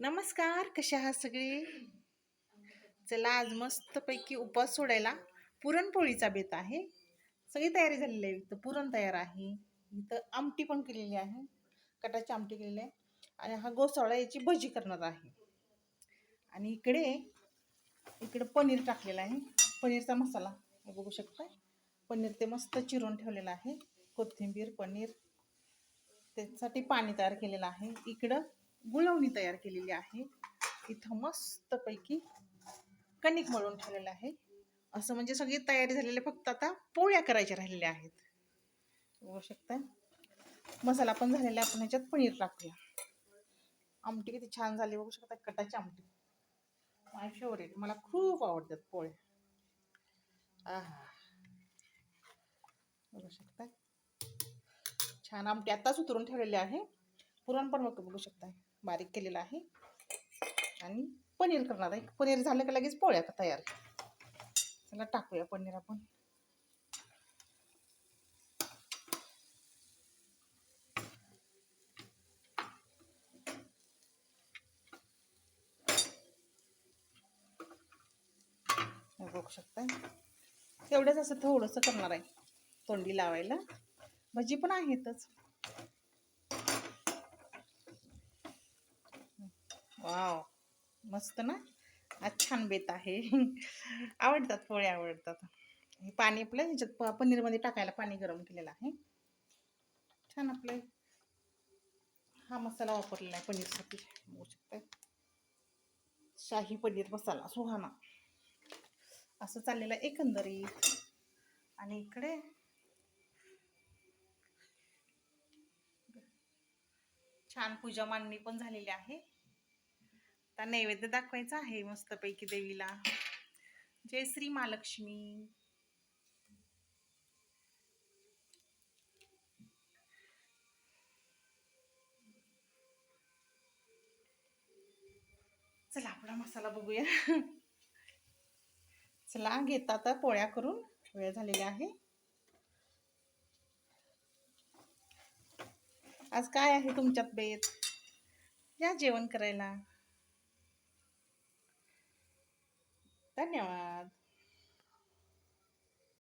नमस्कार कशा आहात सगळे? चला आज मस्तपैकी उपवास सोडायला पुरणपोळीचा बेत आहे. सगळी तयारी झालेली आहे. इथं पुरण तयार आहे. इथं आमटी पण केलेली आहे. कटाची आमटी केलेली आहे. आणि हा गोसावळा याची भजी करणार आहे. आणि इकडे इकडे पनीर टाकलेलं आहे. पनीरचा मसाला. बघू शकता पनीर ते मस्त चिरून ठेवलेलं आहे. कोथिंबीर पनीर. त्यासाठी पाणी तयार केलेलं आहे. इकडं गुळवणी तयार केलेली आहे. इथं मस्तपैकी कणिक मळून ठेवलेलं आहे. असं म्हणजे सगळी तयारी झालेली फक्त आता पोळ्या करायच्या राहिलेल्या आहेत. बघू शकता मसाला पण झालेला आपण ह्याच्यात पनीर टाकूया. आमटी किती छान झाली. बघू शकता कटाची आमटी. माय फेवरेट मला खूप आवडतात पोळ्या. आहा. बघू शकता छान आमटी आत्ताच उतरून ठेवलेली आहे. पुरण पण बघू शकता. बारीक केलेलं आहे. आणि पनीर करणार आहे. पनीर झालं का लगेच पोळ्या का तयार. चला टाकूया पनीर आपण. बघू शकता. एवढंच असं थोडंसं करणार आहे. तोंडी लावायला. भजी पण आहेतच. वाव मस्त ना? आज छान बेत आहे. आवडतात पोळे आवडतात. हे पाणी आपलं ह्याच्यात प- पनीरमध्ये टाकायला पाणी गरम केलेलं आहे. छान आपलं. हा मसाला वापरलेला आहे पनीरसाठी. बघू शकतं शाही पनीर मसाला सुहाना. असं चाललेलं आहे एकंदरीत. आणि इकडे छान पूजा मांडणी पण झालेली आहे. आता नैवेद्य दाखवायचा आहे मस्तपैकी देवीला. जय श्री महालक्ष्मी. चला आपला मसाला बघूया. चला घेता आता पोळ्या करून. वेळ झालेली आहे. आज काय आहे तुमच्यात बेत? या जेवण करायला. धन्यवाद.